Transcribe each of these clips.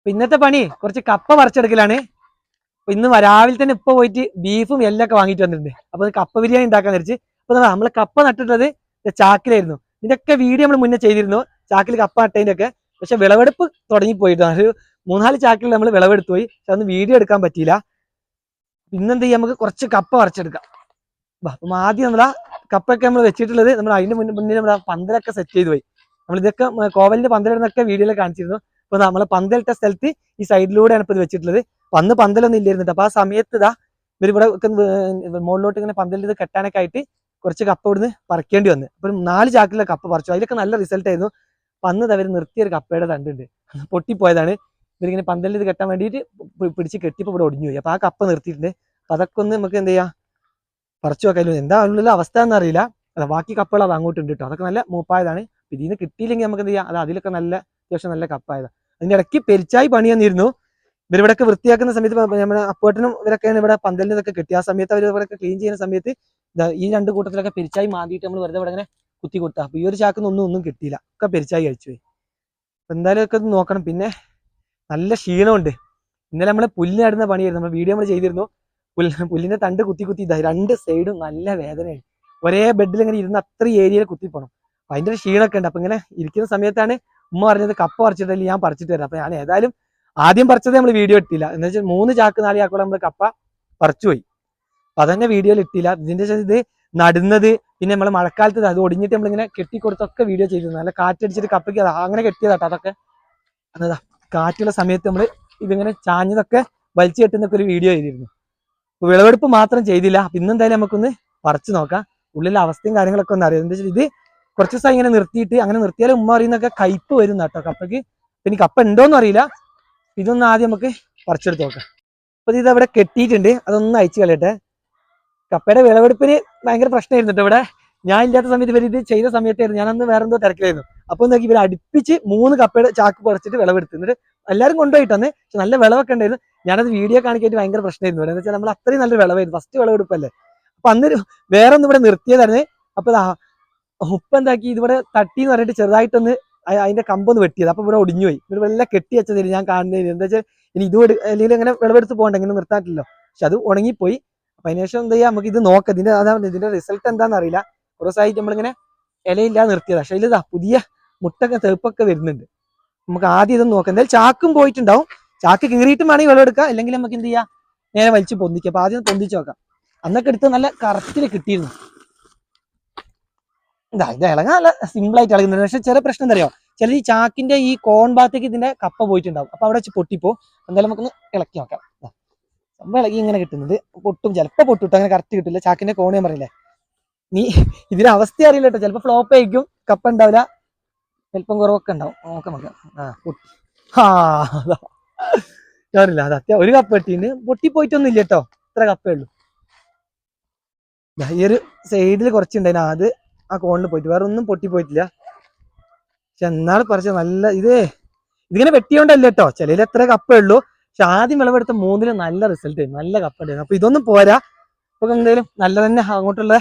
അപ്പൊ ഇന്നത്തെ പണി കുറച്ച് കപ്പ പറിച്ചെടുക്കലാണ്. അപ്പൊ ഇന്ന് രാവിലെ തന്നെ ഇപ്പൊ പോയിട്ട് ബീഫും എല്ലാം ഒക്കെ വാങ്ങിയിട്ട് വന്നിട്ടുണ്ട്. അപ്പൊ കപ്പ ബിരിയാണി ഉണ്ടാക്കാൻ ധരിച്ച് അപ്പൊ നമ്മൾ കപ്പ നട്ടിട്ടുള്ളത് ചാക്കിലായിരുന്നു. ഇതൊക്കെ വീഡിയോ നമ്മൾ മുന്നേ ചെയ്തിരുന്നു. ചാക്കിൽ കപ്പ നട്ടതിന്റെ ഒക്കെ. പക്ഷെ വിളവെടുപ്പ് തുടങ്ങി പോയിട്ടാണ് ഒരു മൂന്നാൽ ചാക്കിൽ നമ്മൾ വിളവെടുത്തു പോയി. പക്ഷെ അന്ന് വീഡിയോ എടുക്കാൻ പറ്റിയില്ല. ഇന്നെന്ത് ചെയ്യാം? നമുക്ക് കുറച്ച് കപ്പ പറിച്ചെടുക്കാം. അപ്പം ആദ്യം നമ്മൾ ആ കപ്പൊക്കെ നമ്മൾ വെച്ചിട്ടുള്ളത് നമ്മൾ അതിന്റെ മുന്നേ മുന്നേ നമ്മൾ പന്തലൊക്കെ സെറ്റ് ചെയ്ത് പോയി. നമ്മൾ ഇതൊക്കെ കോവലിന്റെ പന്തലിടുന്നൊക്കെ വീഡിയോയിൽ കാണിച്ചിരുന്നു. അപ്പൊ നമ്മൾ പന്തലിട്ട സ്ഥലത്ത് ഈ സൈഡിലൂടെയാണ് ഇപ്പൊ ഇത് വെച്ചിട്ടുള്ളത്. അന്ന് പന്തലൊന്നും ഇല്ലായിരുന്നു അപ്പൊ ആ സമയത്ത് ഇതാ ഇവരിവിടെ മുകളിലോട്ട് ഇങ്ങനെ പന്തലിട്ട് കെട്ടാനൊക്കെ ആയിട്ട് കുറച്ച് കപ്പ ഇവിടുന്ന് പറിക്കേണ്ടി വന്നു. അപ്പൊ നാല് ചാക്കിലെ കപ്പ പറിച്ചു. അതിലൊക്കെ നല്ല റിസൾട്ട് ആയിരുന്നു. അന്ന് അവർ നിർത്തിയ ഒരു കപ്പയുടെ തണ്ടുണ്ട് പൊട്ടിപ്പോയതാണ്. ഇവരിങ്ങനെ പന്തലിൽ കെട്ടാൻ വേണ്ടിയിട്ട് പിടിച്ച് കെട്ടിപ്പോ ഇവിടെ ഒടിഞ്ഞു പോയി. അപ്പൊ ആ കപ്പ നിർത്തിയിട്ടുണ്ട്. അപ്പൊ അതൊക്കെ ഒന്ന് നമുക്ക് എന്ത് ചെയ്യാം പറിച്ചു വെക്കാമല്ലോ എന്താ ഉള്ള അവസ്ഥ എന്നറിയില്ല അതെ ബാക്കി കപ്പകൾ അത് അങ്ങോട്ടുണ്ട് കേട്ടോ അതൊക്കെ നല്ല മൂപ്പായതാണ്. ഇതിൽ നിന്ന് കിട്ടിയില്ലെങ്കിൽ നമുക്ക് എന്ത് ചെയ്യാം അത് അതിലൊക്കെ നല്ല അത്യാവശ്യം നല്ല കപ്പായതാണ് അതിന്റെ ഇടയ്ക്ക് പെരിച്ചായി പണി തന്നിരുന്നു. ഇവരിവിടെയൊക്കെ വൃത്തിയാക്കുന്ന സമയത്ത് നമ്മുടെ അപ്പുവേട്ടനും ഇവരൊക്കെയാണ് ഇവിടെ പന്തലിൽ ഇതൊക്കെ കിട്ടി. ആ സമയത്ത് അവർ ഇവിടെയൊക്കെ ക്ലീൻ ചെയ്യുന്ന സമയത്ത് ഈ രണ്ട് കൂട്ടത്തിലൊക്കെ പെരിച്ചായി മാന്തിയിട്ട് നമ്മൾ വെറുതെ ഇവിടെ ഇങ്ങനെ കുത്തി കൊടുത്താ. അപ്പൊ ഈ ഒരു ചാക്കിൽ ഒന്നും ഒന്നും കിട്ടിയില്ല. ഒക്കെ പെരിച്ചായി കഴിച്ചു പോയി. അപ്പൊ എന്തായാലും ഒക്കെ നോക്കണം. പിന്നെ നല്ല ക്ഷീണമുണ്ട്. ഇന്നലെ നമ്മൾ പുല്ല് നടുന്ന പണിയായിരുന്നു. നമ്മൾ വീഡിയോ നമ്മൾ ചെയ്തിരുന്നു. പുല്ല് പുല്ലിന്റെ തണ്ട് കുത്തി കുത്തി ഇതായി രണ്ട് സൈഡും നല്ല വേദനയായി. ഒരേ ബെഡിൽ ഇങ്ങനെ ഇരുന്ന് അത്ര ഏരിയയിൽ കുത്തിപ്പോണം. അപ്പൊ അതിന്റെ ഒരു ക്ഷീണമൊക്കെ ഉണ്ട്. അപ്പൊ ഇങ്ങനെ ഇരിക്കുന്ന സമയത്താണ് ഉമ്മ പറഞ്ഞത് കപ്പ പറിച്ചിട്ടല്ലേ ഞാൻ പറിച്ചിട്ട് തരാം അപ്പൊ ഞാൻ ഏതായാലും ആദ്യം പറിച്ചത് നമ്മൾ വീഡിയോ ഇട്ടില്ല. എന്ന് വെച്ചാൽ മൂന്ന് ചാക്ക് നാല് ചാക്കോളം നമ്മൾ കപ്പ പറിച്ചു പോയി. അപ്പൊ അതന്നെ വീഡിയോയിൽ ഇട്ടില്ല. ഇതിന്റെ ശേഷം ഇത് നടുന്നത് പിന്നെ നമ്മൾ മഴക്കാലത്ത് അത് ഒടിഞ്ഞിട്ട് നമ്മളിങ്ങനെ കെട്ടിക്കൊടുത്തൊക്കെ വീഡിയോ ചെയ്തിരുന്നു. നല്ല കാറ്റടിച്ചിട്ട് കപ്പയ്ക്ക് അങ്ങനെ കെട്ടിയതാട്ടോ അതൊക്കെ. എന്നതാ കാറ്റുള്ള സമയത്ത് നമ്മൾ ഇതിങ്ങനെ ചാഞ്ഞതൊക്കെ വലിച്ചു കെട്ടുന്നൊക്കെ ഒരു വീഡിയോ ചെയ്തിരുന്നു. വിളവെടുപ്പ് മാത്രം ചെയ്തില്ല. ഇന്നെന്തായാലും നമുക്കൊന്ന് പറിച്ചു നോക്കാം. ഉള്ളിലെ അവസ്ഥയും കാര്യങ്ങളൊക്കെ ഒന്ന് അറിയാം. എന്താ വെച്ചാൽ ഇത് കുറച്ച് ദിവസം ഇങ്ങനെ നിർത്തിയിട്ട് അങ്ങനെ നിർത്തിയാലും ഉമ്മ അറിയുന്നൊക്കെ കയ്പ് വരും കേട്ടോ കപ്പയ്ക്ക് പിന്നെ കപ്പ ഉണ്ടോന്നും അറിയില്ല. ഇതൊന്ന് ആദ്യം നമുക്ക് പറിച്ചെടുത്ത് നോക്കാം. അപ്പൊ ഇത് അവിടെ കെട്ടിയിട്ടുണ്ട്. അതൊന്ന് അയച്ചു കളയട്ടെ. കപ്പയുടെ വിളവെടുപ്പിന് ഭയങ്കര പ്രശ്നമായിരുന്നു കേട്ടോ ഇവിടെ. ഞാൻ ഇല്ലാത്ത സമയത്ത് ഇവർ ഇത് ചെയ്ത സമയത്തായിരുന്നു. ഞാൻ അന്ന് വേറെ എന്തോ തിരക്കിലായിരുന്നു. അപ്പൊ നോക്കി ഇവർ അടുപ്പിച്ച് മൂന്ന് കപ്പയുടെ ചാക്ക് പറിച്ചിട്ട് വിളവെടുത്തു. എന്നിട്ട് എല്ലാവരും കൊണ്ടുപോയിട്ടന്ന്. പക്ഷെ നല്ല വിളവൊക്കെ ഉണ്ടായിരുന്നു. ഞാനത് വീഡിയോ കാണിക്കായിട്ട് ഭയങ്കര പ്രശ്നമായിരുന്നു ഇവിടെ. എന്ന് വെച്ചാൽ നമ്മൾ അത്രയും നല്ലൊരു വിളവായിരുന്നു. ഫസ്റ്റ് വിളവെടുപ്പല്ലേ. അപ്പൊ അന്ന് വേറെ ഒന്നും ഇവിടെ നിർത്തിയതായിരുന്നു. അപ്പൊ ഉപ്പ എന്താക്കി? ഇതിവിടെ തട്ടി എന്ന് പറഞ്ഞിട്ട് ചെറുതായിട്ടൊന്ന് അതിന്റെ കമ്പൊന്ന് വെട്ടിയത്. അപ്പൊ ഇവിടെ ഒടിഞ്ഞു പോയി ഇവിടെ വെള്ളം കെട്ടി വെച്ചതിന് ഞാൻ കാണുന്നതിന് എന്താ വെച്ചാൽ ഇനി ഇത് അല്ലെങ്കിൽ അങ്ങനെ വിളവെടുത്ത് പോകണ്ട ഇങ്ങനെ നിർത്താറ്റില്ലല്ലോ പക്ഷെ അത് ഉണങ്ങിപ്പോയി. അപ്പൊ അതിനുശേഷം എന്താ ചെയ്യാം? നമുക്ക് ഇത് നോക്കാം. ഇതിന്റെ അതാണ് ഇതിന്റെ റിസൾട്ട് എന്താണെന്ന് അറിയില്ല. കുറേ ദിവസമായിട്ട് നമ്മളിങ്ങനെ ഇലയില്ലാതെ നിർത്തിയതാ. പക്ഷെ ഇതാ പുതിയ മുട്ടൊക്കെ തെളുപ്പൊക്കെ വരുന്നുണ്ട്. നമുക്ക് ആദ്യം ഇതൊന്ന് നോക്കാം. എന്തായാലും ചാക്കും പോയിട്ടുണ്ടാവും. ചാക്ക് കീറിയിട്ടും വേണമെങ്കിൽ വിളവെടുക്കാം. അല്ലെങ്കിൽ നമുക്ക് എന്ത് ചെയ്യാം? നേരെ വലിച്ചു പൊന്തിക്കാം. അപ്പൊ ആദ്യം പൊന്തിച്ച് നോക്കാം. അന്നൊക്കെ എടുത്ത് നല്ല കറക്റ്റിൽ കിട്ടിയിരുന്നു. ഇതാ ഇത് ഇളകാൻ നല്ല സിമ്പിൾ ആയിട്ട് ഇളകുന്നുണ്ട്. പക്ഷെ ചെറിയ പ്രശ്നം എന്തറിയോ ചില ഈ ചാക്കിന്റെ ഈ കോൺ ഭാഗത്തേക്ക് ഇതിന്റെ കപ്പ പോയിട്ടുണ്ടാവും. അപ്പൊ അവിടെ വെച്ച് പൊട്ടിപ്പോ എന്തായാലും നമുക്കൊന്ന് ഇളക്കി നോക്കാം. സംഭവം ഇളകി ഇങ്ങനെ കിട്ടുന്നത്. പൊട്ടും ചിലപ്പോ പൊട്ടും അങ്ങനെ കറക്റ്റ് കിട്ടില്ല. ചാക്കിന്റെ കോൺ ഞാൻ പറയില്ലേ നീ ഇതിന്റെ അവസ്ഥ അറിയില്ല കേട്ടോ ചിലപ്പോ ഫ്ലോപ്പ് ആയിരിക്കും കപ്പ ഉണ്ടാവില്ല ചിലപ്പം കുറവൊക്കെ ഉണ്ടാവും. നോക്കാം നോക്കാം. ആ പൊട്ടി. ആ. ഞാനില്ല അത് അത്യാവശ്യം ഒരു കപ്പ് കിട്ടീന് പൊട്ടിപ്പോയിട്ടൊന്നും ഇല്ല കേട്ടോ ഇത്ര കപ്പേ ഉള്ളൂ. ഈ ഒരു സൈഡിൽ കുറച്ചുണ്ടായിരുന്നു അത് ആ കോണിൽ പോയിട്ട്. വേറെ ഒന്നും പൊട്ടിപ്പോയിട്ടില്ല. പക്ഷെ എന്നാൾ പറിച്ച നല്ല ഇത് ഇതിങ്ങനെ വെട്ടിയോണ്ടല്ല കേട്ടോ ചിലയിൽ എത്ര കപ്പേ ഉള്ളൂ. പക്ഷെ ആദ്യം വിളവെടുത്ത മൂന്നിൽ നല്ല റിസൾട്ട് നല്ല കപ്പ ഉണ്ടായിരുന്നു. അപ്പൊ ഇതൊന്നും പോരാ. ഇപ്പൊ എന്തായാലും നല്ല തന്നെ അങ്ങോട്ടുള്ള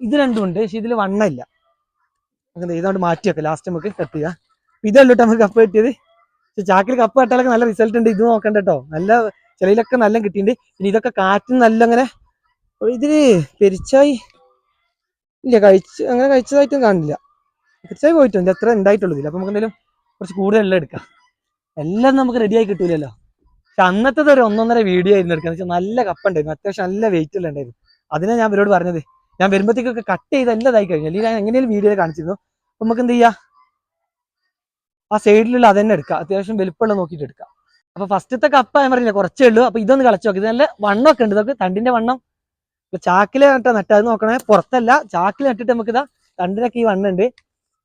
ഇത് രണ്ടും ഉണ്ട്. പക്ഷെ ഇതിൽ വണ്ണ ഇല്ല. അങ്ങനെ ഇതുകൊണ്ട് മാറ്റി വെക്കാം. ലാസ്റ്റ് നമുക്ക് കട്ട് ചെയ്യാം. ഇതല്ലോ നമുക്ക് കപ്പ് കിട്ടിയത്. പക്ഷെ ചാക്കിൽ കപ്പ കട്ടാലൊക്കെ നല്ല റിസൾട്ട് ഉണ്ട്. ഇത് നോക്കണ്ട കേട്ടോ നല്ല ചിലയിലൊക്കെ നല്ല കിട്ടിയിട്ടുണ്ട്. പിന്നെ ഇതൊക്കെ കാറ്റിന് നല്ല അങ്ങനെ ഇതിൽ പെരിച്ചായി. ഇല്ല കഴിച്ച് അങ്ങനെ കഴിച്ചതായിട്ടും കാണില്ല. തീർച്ചയായും പോയിട്ടുണ്ട് അത്ര ഉണ്ടായിട്ടുള്ളൂ ഇതിൽ അപ്പൊ നമുക്ക് എന്തെങ്കിലും കുറച്ച് കൂടുതൽ എല്ലാം എടുക്കാം. എല്ലാം നമുക്ക് റെഡിയായി കിട്ടൂലല്ലോ. പക്ഷെ അന്നത്തെ ഒരു ഒന്നൊന്നര വീഡിയോ ആയിരുന്നു എടുക്കുക വെച്ചാൽ നല്ല കപ്പ ഉണ്ടായിരുന്നു അത്യാവശ്യം നല്ല വെയിറ്റ് എല്ലാം ഉണ്ടായിരുന്നു. അതിനാ ഞാൻ ഇവരോട് പറഞ്ഞത്. ഞാൻ വരുമ്പോഴത്തേക്കൊക്കെ കട്ട് ചെയ്ത് എല്ലാം ഇതായി കഴിഞ്ഞു. അല്ലെങ്കിൽ ഞാൻ എങ്ങനെയും വീഡിയോ കാണിച്ചിരുന്നു. അപ്പൊ നമുക്ക് എന്ത് ചെയ്യാം? ആ സൈഡിലുള്ള അതന്നെ എടുക്കാം. അത്യാവശ്യം വലുപ്പമുള്ള നോക്കിയിട്ട് എടുക്കാം. അപ്പൊ ഫസ്റ്റത്തെ കപ്പ ഞാൻ പറഞ്ഞില്ല കുറച്ചേ ഉള്ളൂ. അപ്പൊ ഇതൊന്ന് കളച്ചു നോക്കി. നല്ല വണ്ണമൊക്കെ ഉണ്ട്. ഇതൊക്കെ തണ്ടിന്റെ വണ്ണം ചാക്കിൽ നട്ടാ നട്ടാ അത് നോക്കണേ പുറത്തല്ല ചാക്കിൽ നട്ടിട്ട് നമുക്ക് ഇതാ തണ്ടിനൊക്കെ ഈ വണ്ണുണ്ട്.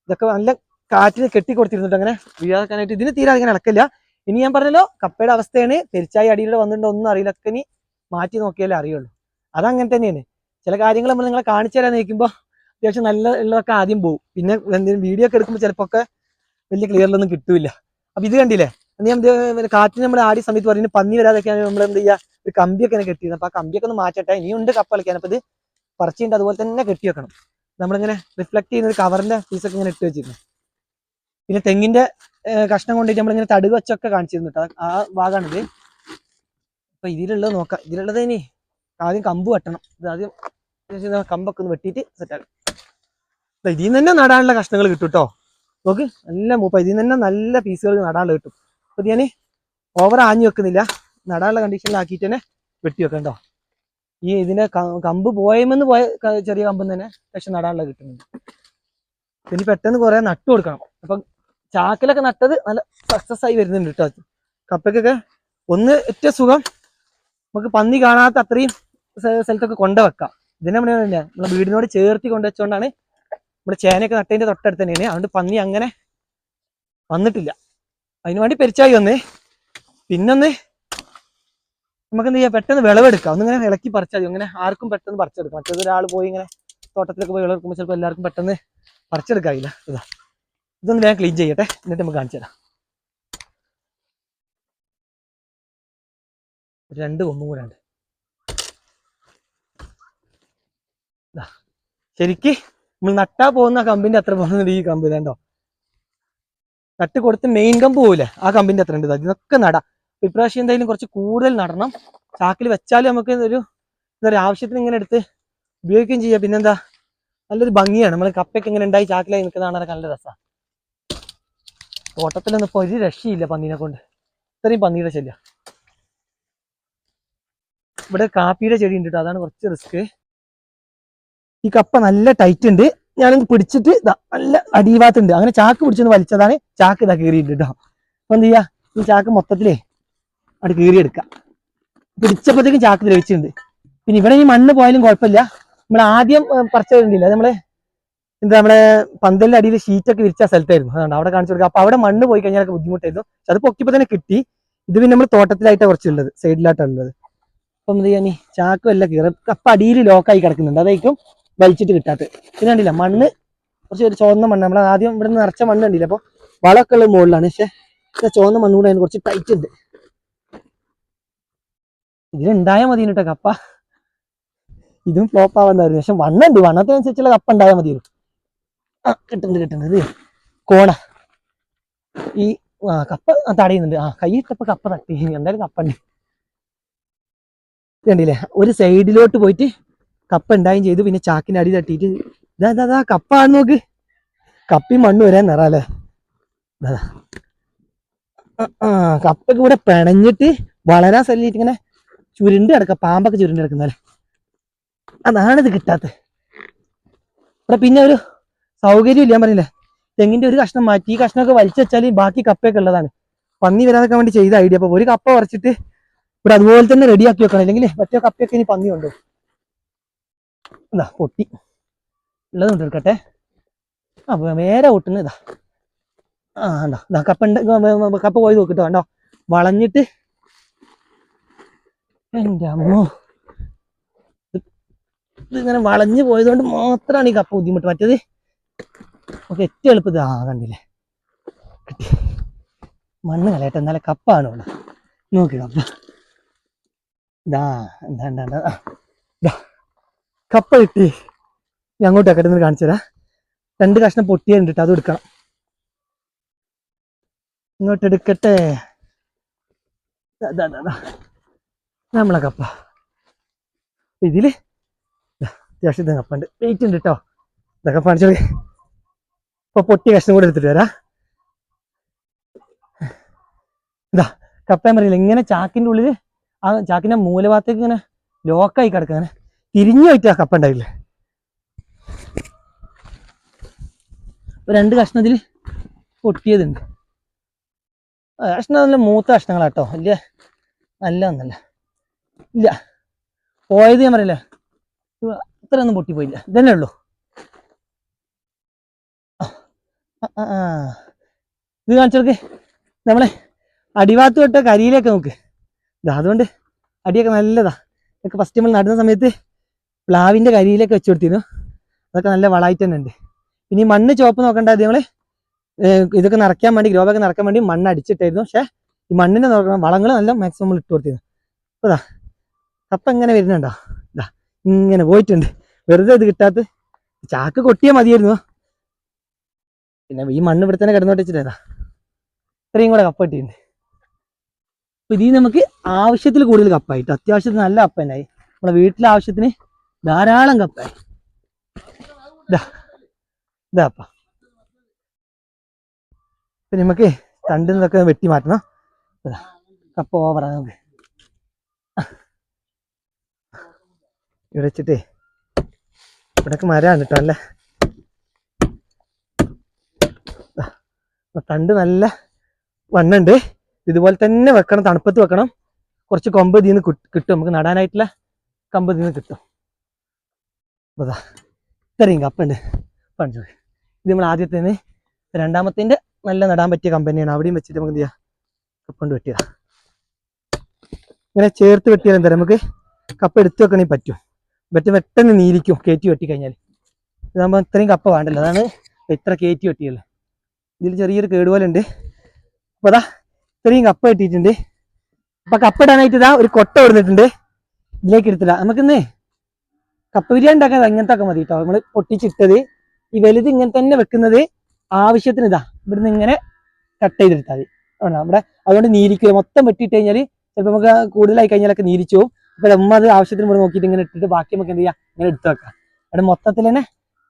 ഇതൊക്കെ നല്ല കാറ്റിന് കെട്ടി കൊടുത്തിരുന്നിട്ട് അങ്ങനെ. വീഴാക്കാനായിട്ട് ഇതിന് തീരെ അങ്ങനെ ഇളക്കില്ല ഇനി ഞാൻ പറഞ്ഞല്ലോ കപ്പയുടെ അവസ്ഥയാണ്. പെരിച്ചായി അടിയിലൂടെ വന്നിട്ടുണ്ടോ ഒന്നും അറിയില്ല. ഒക്കെ ഇനി മാറ്റി നോക്കിയാലേ അറിയുള്ളൂ. അതങ്ങനെ തന്നെയാണ്. ചില കാര്യങ്ങൾ നമ്മൾ നിങ്ങളെ കാണിച്ചു തരാൻ നിൽക്കുമ്പോൾ അത്യാവശ്യം നല്ല ഉള്ളതൊക്കെ ആദ്യം പോകും പിന്നെ എന്തെങ്കിലും വീഡിയോ ഒക്കെ എടുക്കുമ്പോൾ ചിലപ്പോൾ ഒക്കെ വലിയ ക്ലിയറിലൊന്നും കിട്ടൂല അപ്പൊ ഇത് കണ്ടില്ലേ? ഞാൻ ഇത് കാറ്റിന് നമ്മൾ ആടി സമയത്ത് പറയുന്നത് പന്നി വരാതൊക്കെയാണ് നമ്മൾ എന്ത് ചെയ്യുക ഒരു കമ്പിയൊക്കെ ഇങ്ങനെ കെട്ടിയത്. അപ്പൊ ആ കമ്പിയൊക്കെ ഒന്ന് മാറ്റട്ടെ. ഇനിയുണ്ട് കപ്പ കളിക്കാൻ. അപ്പൊ ഇത് പറിച്ചിട്ട് അതുപോലെ തന്നെ കെട്ടി വെക്കണം. നമ്മളിങ്ങനെ റിഫ്ലക്ട് ചെയ്യുന്ന ഒരു കവറിന്റെ പീസൊക്കെ ഇങ്ങനെ ഇട്ട് വെച്ചിരുന്നു. പിന്നെ തെങ്ങിന്റെ കഷ്ണം കൊണ്ടിട്ട് നമ്മളിങ്ങനെ തടുക വെച്ചൊക്കെ കാണിച്ചിരുന്നു കേട്ടോ. ആ ഭാഗമാണിത് അപ്പൊ ഇതിലുള്ളത് നോക്കാം. ഇതിലുള്ളത് ഇനി ആദ്യം കമ്പ് വെട്ടണം. ഇത് ആദ്യം കമ്പൊക്കെ ഒന്ന് വെട്ടിയിട്ട് സെറ്റാക്കാം ഇതിൽ നിന്ന് തന്നെ നടാനുള്ള കഷ്ണങ്ങൾ കിട്ടും കേട്ടോ. നോക്ക്. നല്ല മൂപ്പ. ഇതിൽ നിന്ന് തന്നെ നല്ല പീസുകൾ നടാനുള്ള കിട്ടും. അപ്പൊ ഓവർ ആഞ്ഞു വെക്കുന്നില്ല. നടാനുള്ള കണ്ടീഷനിലാക്കിയിട്ട് തന്നെ വെട്ടി വെക്കണ്ടോ ഈ ഇതിന്റെ കമ്പ് പോയമെന്ന് പോയ ചെറിയ കമ്പ് തന്നെ പക്ഷെ നടാനുള്ള കിട്ടുന്നുണ്ട് ഇനി പെട്ടെന്ന് കുറെ നട്ടു കൊടുക്കണം. അപ്പം ചാക്കിലൊക്കെ നട്ടത് നല്ല സക്സസ് ആയി വരുന്നുണ്ട് കേട്ടോ കപ്പയ്ക്കൊക്കെ ഒന്ന് ഏറ്റവും സുഖം. നമുക്ക് പന്നി കാണാത്ത അത്രയും സ്ഥ- സ്ഥലത്തൊക്കെ കൊണ്ടുവെക്കാം ഇതിനെ നമ്മൾ നമ്മളെ വീടിനോട് ചേർത്തി കൊണ്ടുവച്ചുകൊണ്ടാണ് നമ്മുടെ ചേനയൊക്കെ നട്ടതിന്റെ തൊട്ടടുത്ത് തന്നെയാണ്. അതുകൊണ്ട് പന്നി അങ്ങനെ വന്നിട്ടില്ല. അതിന് വേണ്ടി പെരിച്ചായി വന്നേ. പിന്നൊന്ന് നമുക്ക് എന്ത് ചെയ്യാം? പെട്ടെന്ന് വിളവെടുക്കാം. ഒന്നിങ്ങനെ ഇളക്കി പറിച്ചാൽ മതി. അങ്ങനെ ആർക്കും പെട്ടെന്ന് പറിച്ചെടുക്കാം. മറ്റേത് ഒരാൾ പോയി ഇങ്ങനെ തോട്ടത്തിലൊക്കെ പോയി വിളവെടുക്കുമ്പോൾ ചിലപ്പോൾ എല്ലാവർക്കും പെട്ടെന്ന് പറിച്ചെടുക്കാറില്ല. ഇതാ. ഇതൊന്ന് ഞാൻ ക്ലീൻ ചെയ്യട്ടെ. എന്നിട്ട് നമുക്ക് കാണിച്ചു തരാം. രണ്ട് കൊമ്പും കൂടെ ഉണ്ട്. ശരിക്ക് നമ്മൾ നട്ടാ പോകുന്ന കമ്പിന്റെ അത്ര പോകുന്നുണ്ട് ഈ കമ്പ് ഇതാണ്ടോ നട്ട് കൊടുത്ത് മെയിൻ കമ്പ് പോവില്ലേ ആ കമ്പിന്റെ അത്ര ഉണ്ട്. ഇതൊക്കെ നടാം. ഇപ്രാവശ്യം എന്തായാലും കുറച്ച് കൂടുതൽ നടണം. ചാക്കിൽ വെച്ചാലും നമുക്ക് ഒരു എന്താ പറയുക ആവശ്യത്തിന് ഇങ്ങനെ എടുത്ത് ഉപയോഗിക്കുകയും ചെയ്യാം. പിന്നെന്താ? നല്ലൊരു ഭംഗിയാണ്. നമ്മൾ കപ്പയൊക്കെ ഇങ്ങനെ ഉണ്ടായി ചാക്കിലായി നിൽക്കുന്ന കാണാനൊക്കെ നല്ല രസമാണ് തോട്ടത്തിലൊന്നും ഇപ്പൊ ഒരു രക്ഷയില്ല പന്നീനെ കൊണ്ട്. ഇത്രയും പന്നിയുടെ ചെല്ല ഇവിടെ കാപ്പിയുടെ ചെടി ഉണ്ട് അതാണ് കുറച്ച് റിസ്ക് ഈ കപ്പ നല്ല ടൈറ്റ് ഉണ്ട്. ഞാനത് പിടിച്ചിട്ട് നല്ല അടിവാത്തുണ്ട് അങ്ങനെ ചാക്ക് പിടിച്ചൊന്ന് വലിച്ചതാണ് ചാക്ക് ഇതാ കീറിയിട്ടുണ്ട് കേട്ടോ അപ്പൊ എന്ത് ചെയ്യാ? ഈ ചാക്ക് മൊത്തത്തിലേ അവിടെ കീറിയെടുക്കാം. പിടിച്ചപ്പോഴത്തേക്കും ചാക്ക് ദ്രവിച്ചിട്ടുണ്ട്. പിന്നെ ഇവിടെ ഈ മണ്ണ് പോയാലും കുഴപ്പമില്ല. നമ്മൾ ആദ്യം പറിച്ചിട്ടുണ്ടില്ല വരുന്നില്ല നമ്മൾ എന്താ നമ്മളെ പന്തലിന്റെ അടിയിൽ ഷീറ്റൊക്കെ വിരിച്ച സ്ഥലത്തായിരുന്നു. അതുകൊണ്ട് അവിടെ കാണിച്ചു കൊടുക്കുക. അപ്പൊ അവിടെ മണ്ണ് പോയി കഴിഞ്ഞാൽ ബുദ്ധിമുട്ടായിരുന്നു. പക്ഷെ അത് പൊക്കിപ്പോ തന്നെ കിട്ടി. ഇത് പിന്നെ നമ്മൾ തോട്ടത്തിലായിട്ട് കുറച്ചുള്ളത് സൈഡിലായിട്ടാണ് ഉള്ളത്. അപ്പം എന്ത് ചെയ്യാൻ ചാക്കും എല്ലാം കീറും. അപ്പൊ അടിയിൽ ലോക്കായി കിടക്കുന്നുണ്ട്. അതായിരിക്കും വലിച്ചിട്ട് കിട്ടാത്തത് പിന്നെ കണ്ടില്ല? മണ്ണ് കുറച്ച് ഒരു ചുവന്ന മണ്ണ്. നമ്മൾ ആദ്യം ഇവിടെ നിന്ന് നിറച്ച മണ്ണ് കണ്ടില്ല? അപ്പോൾ വളമൊക്കെ ഉള്ള മുകളിലാണ്. പക്ഷെ ചുവന്ന മണ്ണ് കൂടെ അതിന് കുറച്ച് ടൈറ്റ് ഉണ്ട്. ഇതിലുണ്ടായാൽ മതി കേട്ടോ കപ്പ. ഇതും ഫ്ലോപ്പ് ആവാന്നായിരുന്നു. പക്ഷെ വണ്ണുണ്ട്. വണ്ണത്തിനനുസരിച്ചുള്ള കപ്പ ഉണ്ടായാൽ മതി ആ കിട്ടുന്നുണ്ട് കിട്ടുന്നുണ്ട്. കോണ. ഈ ആ കപ്പ തടയുന്നുണ്ട്. ആ കൈ ഇട്ടപ്പോ കപ്പ തട്ടി. എന്തായാലും കപ്പ ഉണ്ട്. കണ്ടില്ലേ? ഒരു സൈഡിലോട്ട് പോയിട്ട് കപ്പ ഉണ്ടായും ചെയ്തു പിന്നെ ചാക്കിന്റെ അടി തട്ടിയിട്ട് ഇതാ ഇതാ, കപ്പ നോക്ക്. കപ്പി മണ്ണ് വരാൻ നിറല്ലേ? ഇതാ, കപ്പൊക്കെ ഇവിടെ പിണഞ്ഞിട്ട് വളരാൻ സ്ഥലത്ത് ഇങ്ങനെ ചുരുണ്ട് കിടക്കുക പാമ്പൊക്കെ ചുരുണ്ട് കിടക്കുന്നല്ലേ? അതാണ് ഇത് കിട്ടാത്തത് ഇവിടെ പിന്നെ ഒരു സൗകര്യം ഇല്ല ഞാൻ പറഞ്ഞില്ലേ? തെങ്ങിന്റെ ഒരു കഷ്ണം മാറ്റി ഈ കഷ്ണമൊക്കെ വലിച്ചു വെച്ചാൽ ബാക്കി കപ്പയൊക്കെ ഉള്ളതാണ്. പന്നി വരാതൊക്കെ വേണ്ടി ചെയ്ത ഐഡിയ അപ്പൊ ഒരു കപ്പ ഉറച്ചിട്ട് ഇവിടെ അതുപോലെ തന്നെ റെഡിയാക്കി വെക്കണം. അല്ലെങ്കിൽ മറ്റേ കപ്പയൊക്കെ ഇനി പന്നി ഉണ്ടോ എന്താ പൊട്ടി. ഉള്ളത് കൊണ്ട് എടുക്കട്ടെ. ആ വേറെ നേരെ പൊട്ടുന്ന ഇതാ. ആ ഉണ്ടോ. ഇതാ കപ്പ ഉണ്ട് കപ്പ പോയി നോക്കിട്ടോ കണ്ടോ? വളഞ്ഞിട്ട്. എന്റെ അമ്മോ. ഇതിങ്ങനെ വളഞ്ഞു പോയതുകൊണ്ട് മാത്രമാണ് ഈ കപ്പ ബുദ്ധിമുട്ട്. മറ്റേത് നമുക്ക് ഏറ്റവും എളുപ്പത്തിൽ ആ കണ്ടില്ലേ? കിട്ടി. മണ്ണ് കളയട്ടെ എന്നാലേ കപ്പാണ് നോക്കി കപ്പ ഇതാ എന്താ എന്താ എന്താ ഇതാ. കപ്പ കിട്ടി. ഞാൻ അങ്ങോട്ട് നിന്ന് കാണിച്ചു തരാം. രണ്ട് കഷ്ണം പൊട്ടിയുണ്ട് അത് എടുക്കണം. ഇങ്ങോട്ട് എടുക്കട്ടെ. നമ്മളെ കപ്പ. ഇതിൽ അത്യാവശ്യം കപ്പുണ്ട് വെയിറ്റ് ഉണ്ട്. കേട്ടോ ഇതൊക്കെ കാണിച്ചോളി. ഇപ്പൊ പൊട്ടിയ കഷ്ണം കൂടെ എടുത്തിട്ട് വരാം. ഇതാ കപ്പ പറയില്ല ഇങ്ങനെ ചാക്കിന്റെ ഉള്ളിൽ ആ ചാക്കിന്റെ മൂലഭാഗത്തേക്ക് ഇങ്ങനെ ലോക്കായി കിടക്കാൻ തിരിഞ്ഞു പോയിട്ട് ആ കപ്പ ഉണ്ടായില്ലേ? രണ്ട് കഷ്ണത്തിൽ പൊട്ടിയതുണ്ട്. കഷ്ണം നല്ല മൂത്ത കഷ്ണങ്ങളാട്ടോ. വലിയ നല്ല ഒന്നല്ല. ഇല്ല. പോയത് ഞാൻ പറയില്ലേ? ഇത്രയൊന്നും പൊട്ടിപ്പോയില്ല. ഇതന്നെ ഉള്ളൂ. ഇത് കാണിച്ചോക്ക് നമ്മളെ അടിവാത്ത് തൊട്ട് കരിയിലേക്ക് നോക്ക്. ഇതാ അതുകൊണ്ട് അടിയൊക്കെ നല്ലതാ. ഇതൊക്കെ ഫസ്റ്റ് നമ്മൾ നടുന്ന സമയത്ത് പ്ലാവിന്റെ കരിയിലൊക്കെ വെച്ച് കൊടുത്തിരുന്നു. അതൊക്കെ നല്ല വളമായിട്ട് തന്നെ ഉണ്ട്. ഇനി മണ്ണ് ചുവപ്പ് നോക്കണ്ട അത് നമ്മൾ ഇതൊക്കെ നിറയ്ക്കാൻ വേണ്ടി ഗ്രോബൊക്കെ നിറയ്ക്കാൻ വേണ്ടി മണ്ണ് അടിച്ചിട്ടായിരുന്നു. പക്ഷെ ഈ മണ്ണിനെ നോക്കണം. വളങ്ങൾ നല്ല മാക്സിമം ഇട്ട് കൊടുത്തിരുന്നു. അപ്പതാ ഇതാ കപ്പ എങ്ങനെ വരുന്നുണ്ടോ? ഇതാ ഇങ്ങനെ പോയിട്ടുണ്ട്. വെറുതെ ഇത് കിട്ടാത്ത ചാക്ക് കൊട്ടിയാൽ മതിയായിരുന്നു. പിന്നെ ഈ മണ്ണ് ഇവിടെ തന്നെ കിടന്നോട്ടിച്ചിട്ടേതാ ഇത്രയും കൂടെ കപ്പ കിട്ടിയിട്ടുണ്ട്. അപ്പം ഇതിൽ നമുക്ക് ആവശ്യത്തിൽ കൂടുതൽ കപ്പായിട്ട് അത്യാവശ്യത്തിന് നല്ല കപ്പ തന്നെയായി. നമ്മളെ വീട്ടിലെ ആവശ്യത്തിന് ധാരാളം കപ്പായി ഇതാ ഇതാ അപ്പ. ഇപ്പൊ നമുക്ക് തണ്ടിൽ നിന്നൊക്കെ വെട്ടി മാറ്റണം. കപ്പ ഓവറാ നമുക്ക്. ഇവിടെ വെച്ചിട്ടേ ഇവിടെ മരമാണ് കേട്ടോ അല്ലേ തണ്ട് നല്ല വണ്ണുണ്ട്. ഇതുപോലെ തന്നെ വെക്കണം തണുപ്പത്ത് വെക്കണം. കുറച്ച് കൊമ്പ് ഇതിൽ നിന്ന് കിട്ടും നമുക്ക് നടാനായിട്ടുള്ള കമ്പ് ഇതിൽ നിന്ന് കിട്ടും. ദാ ഇത്രയും കപ്പുണ്ട് പണിച്ചു ഇത് നമ്മൾ ആദ്യത്തെ രണ്ടാമത്തേന്റെ നല്ല നടാൻ പറ്റിയ കമ്പനിയാണ് അവിടെയും വെച്ചിട്ട് നമുക്ക് എന്ത് ചെയ്യാം? കപ്പുണ്ട് വെട്ടിയതാ ഇങ്ങനെ ചേർത്ത് വെട്ടിയാൽ എന്താ നമുക്ക് കപ്പ എടുത്തു വെക്കണമെങ്കിൽ പറ്റും. പറ്റും പെട്ടെന്ന് നീരിക്കും. കയറ്റി വെട്ടി കഴിഞ്ഞാൽ ഇതാകുമ്പോൾ ഇത്രയും കപ്പ വേണ്ടല്ലോ. അതാണ് ഇത്ര കയറ്റി വെട്ടിയല്ലോ ഇതിൽ ചെറിയൊരു കേടുപോലെ ഉണ്ട് അതാ ഇത്രയും കപ്പ കിട്ടിയിട്ടുണ്ട് അപ്പൊ കപ്പ ഇടാനായിട്ട് ഇതാ ഒരു കൊട്ട കൊടുത്തിട്ടുണ്ട്. ഇതിലേക്ക് എടുത്തില്ല നമുക്കിന്ന് കപ്പ ബിരിയാണി ഉണ്ടാക്കാൻ അങ്ങനത്തെ ഒക്കെ മതി കേട്ടോ നമ്മൾ പൊട്ടിച്ചിട്ടത് ഈ വലുത് ഇങ്ങനെ തന്നെ വെക്കുന്നത് ആവശ്യത്തിന് ഇതാ. ഇവിടുന്ന് ഇങ്ങനെ കട്ട് ചെയ്തെടുത്താൽ മതി. നമ്മുടെ അതുകൊണ്ട് നീരിക്കുക മൊത്തം വെട്ടിയിട്ട് കഴിഞ്ഞാൽ ചിലപ്പോൾ നമുക്ക് കൂടുതലായി കഴിഞ്ഞാലൊക്കെ നീരിച്ചു പോകും. അപ്പൊ നമ്മ അത് ആവശ്യത്തിന് ഇവിടെ നോക്കിയിട്ട് ഇങ്ങനെ ഇട്ടിട്ട് ബാക്കി നമുക്ക് എന്ത് ചെയ്യാം? ഇങ്ങനെ എടുത്തു വെക്കാം. അവിടെ മൊത്തത്തിൽ തന്നെ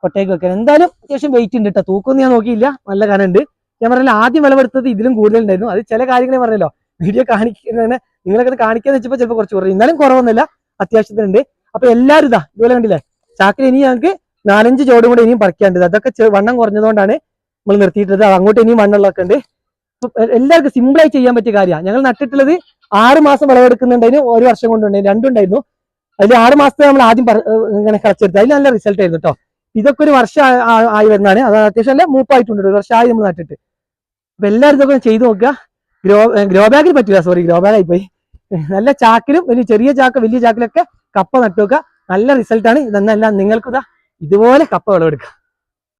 കൊട്ടയ്ക്ക് വെക്കാൻ എന്തായാലും അത്യാവശ്യം വെയിറ്റ് ഉണ്ട് കേട്ടോ തൂക്കൊന്നും ഞാൻ നോക്കിയില്ല. നല്ല കനണ്ട് ഞാൻ പറഞ്ഞില്ല ആദ്യം വിളവെടുത്തത് ഇതിലും കൂടുതലുണ്ടായിരുന്നു. അത് ചില കാര്യങ്ങളെ പറഞ്ഞല്ലോ. വീഡിയോ കാണിക്കുന്നതിന് നിങ്ങളൊക്കെ കാണിക്കാന്ന് വെച്ചപ്പോൾ ചിലപ്പോൾ കുറച്ച് കുറയും എന്നാലും കുറവൊന്നുമില്ല. അത്യാവശ്യത്തിനുണ്ട്. അപ്പൊ എല്ലാരും ഇതാ ഇതുപോലെ കണ്ടില്ലേ? ചാക്കിൽ ഇനി ഞങ്ങൾക്ക് നാലഞ്ച് ചോടും കൂടെ ഇനിയും പറിക്കാണ്ട് അതൊക്കെ വണ്ണം കുറഞ്ഞതുകൊണ്ടാണ് നമ്മൾ നിർത്തിയിട്ടുള്ളത്. അങ്ങോട്ട് ഇനിയും മണ്ണുള്ളതൊക്കെ ഉണ്ട്. എല്ലാവർക്കും സിമ്പിളായി ചെയ്യാൻ പറ്റിയ കാര്യമാണ് ഞങ്ങൾ നട്ടിട്ടുള്ളത് ആറ് മാസം വിളവെടുക്കുന്നുണ്ടായിരുന്നു ഒരു വർഷം കൊണ്ടുണ്ടായിരുന്നു രണ്ടുണ്ടായിരുന്നു അതിൽ ആറ് മാസത്തെ നമ്മൾ ആദ്യം ഇങ്ങനെ കളച്ചെടുത്ത് അതിൽ നല്ല റിസൾട്ട് ആയിരുന്നു കേട്ടോ ഇതൊക്കെ ഒരു വർഷം ആയി വരുന്നതാണ്. അത് അത്യാവശ്യം നല്ല മൂപ്പായിട്ടുണ്ട് ഒരു വർഷമായി നമ്മൾ നട്ടിട്ട്. അപ്പൊ എല്ലാവരും ഇതൊക്കെ ചെയ്തു നോക്കുക. ഗ്രോ ഗ്രോ ബാഗിൽ പറ്റില്ല സോറി ഗ്രോ ബാഗായി പോയി. നല്ല ചാക്കിലും വലിയ ചെറിയ ചാക്ക് വലിയ ചാക്കിലൊക്കെ കപ്പ നട്ടു വെക്കുക നല്ല റിസൾട്ടാണ് ഇതെന്നല്ല നിങ്ങൾക്കിതാ ഇതുപോലെ കപ്പ വിളവെടുക്കുക